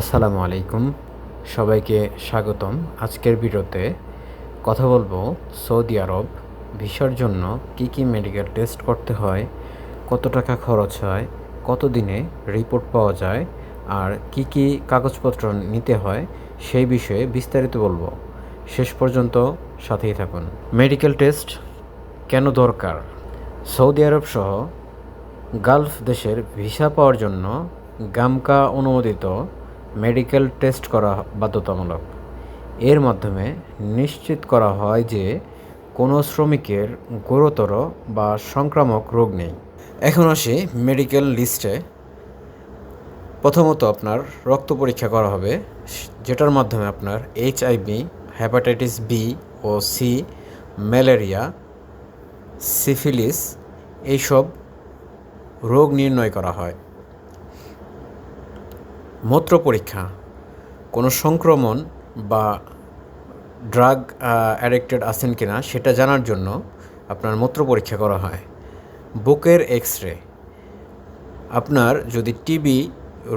আসসালামু আলাইকুম। সবাইকে স্বাগতম। আজকের ভিডিওতে কথা বলব সৌদি আরব ভিসার জন্য কি কি মেডিকেল টেস্ট করতে হয়, কত টাকা খরচ হয় কত দিনে রিপোর্ট পাওয়া যায়, আর কি কি কাগজপত্র নিতে হয় সেই বিষয়ে বিস্তারিত বলব। শেষ পর্যন্ত সাথেই থাকুন। মেডিকেল টেস্ট কেন দরকার? সৌদি আরব সহ গালফ দেশের ভিসা পাওয়ার জন্য গামকা অনুমোদিত মেডিকেল টেস্ট করা বাধ্যতামূলক। এর মাধ্যমে নিশ্চিত করা হয় যে কোনো শ্রমিকের গুরুতর বা সংক্রামক রোগ নেই। এখন আসি মেডিকেল লিস্টে। প্রথমত আপনার রক্ত পরীক্ষা করা হবে, যেটার মাধ্যমে আপনার এইচআইভি হ্যাপাটাইটিস বি ও সি, ম্যালেরিয়া, সিফিলিস, এইসব রোগ নির্ণয় করা হয়। মূত্র পরীক্ষা কোনো সংক্রমণ বা ড্রাগ অ্যাডিক্টেড আছেন কিনা সেটা জানার জন্য আপনার মূত্র পরীক্ষা করা হয়। বুকের এক্স রে আপনার যদি টিবি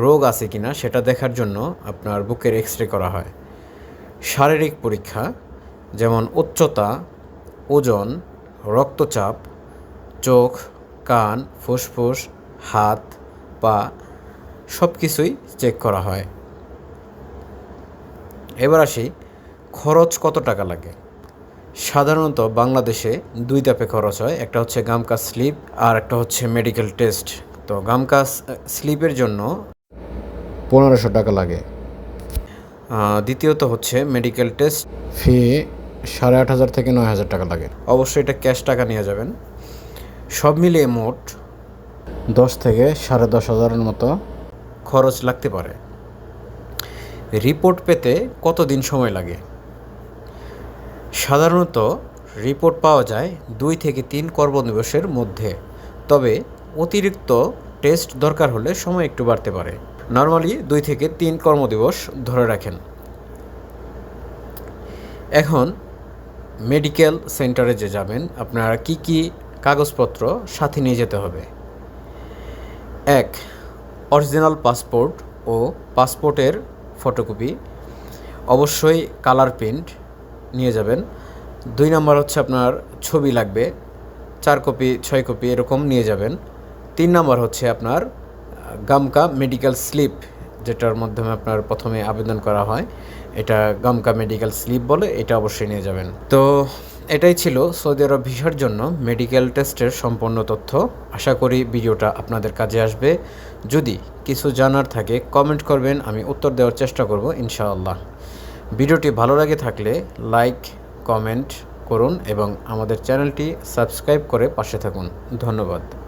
রোগ আছে কিনা সেটা দেখার জন্য আপনার বুকের এক্স রে করা হয়। শারীরিক পরীক্ষা, যেমন উচ্চতা, ওজন, রক্তচাপ, চোখ, কান, ফুসফুস, হাত, পা সব কিছুই চেক করা হয়। এবার আসি, খরচ কত টাকা লাগে? সাধারণত বাংলাদেশে দুই ধাপে খরচ হয়, একটা হচ্ছে গামকা স্লিপ আর একটা হচ্ছে মেডিকেল টেস্ট তো গামকা স্লিপের জন্য পনেরোশো টাকা লাগে। দ্বিতীয়ত হচ্ছে মেডিকেল টেস্ট ফি সাড়ে আট হাজার থেকে নয় হাজার টাকা লাগে। অবশ্যই এটা ক্যাশ টাকা নিয়ে যাবেন। সব মিলিয়ে মোট দশ থেকে সাড়ে দশ হাজারের মতো খরচ লাগতে পারে। রিপোর্ট পেতে কতদিন সময় লাগে? সাধারণত রিপোর্ট পাওয়া যায় দুই থেকে তিন কর্মদিবসের মধ্যে। তবে অতিরিক্ত টেস্ট দরকার হলে সময় একটু বাড়তে পারে। নর্মালি দুই থেকে তিন কর্মদিবস ধরে রাখেন। এখন মেডিকেল সেন্টারে যে যাবেন, আপনারা কি কি কাগজপত্র সাথে নিয়ে যেতে হবে? এক অরিজিনাল পাসপোর্ট ও পাসপোর্টের ফটোকপি। অবশ্যই কালার প্রিন্ট নিয়ে যাবেন। দুই নম্বর হচ্ছে আপনার ছবি লাগবে। চার কপি, ছয় কপি এরকম নিয়ে যাবেন। তিন নম্বর হচ্ছে আপনার গামকা মেডিকেল স্লিপ যেটার মাধ্যমে আপনার প্রথমে আবেদন করা হয়, এটা গামকা মেডিকেল স্লিপ বলে, এটা অবশ্যই নিয়ে যাবেন। তো এটাই ছিল সৌদি আরব ভিসার জন্য মেডিকেল টেস্টের সম্পূর্ণ তথ্য। আশা করি ভিডিওটা আপনাদের কাজে আসবে। যদি কিছু জানার থাকে, কমেন্ট করবেন, আমি উত্তর দেওয়ার চেষ্টা করব, ইনশাআল্লাহ। ভিডিওটি ভালো লাগে থাকলে লাইক, কমেন্ট করুন এবং আমাদের চ্যানেলটি সাবস্ক্রাইব করে পাশে থাকুন। ধন্যবাদ।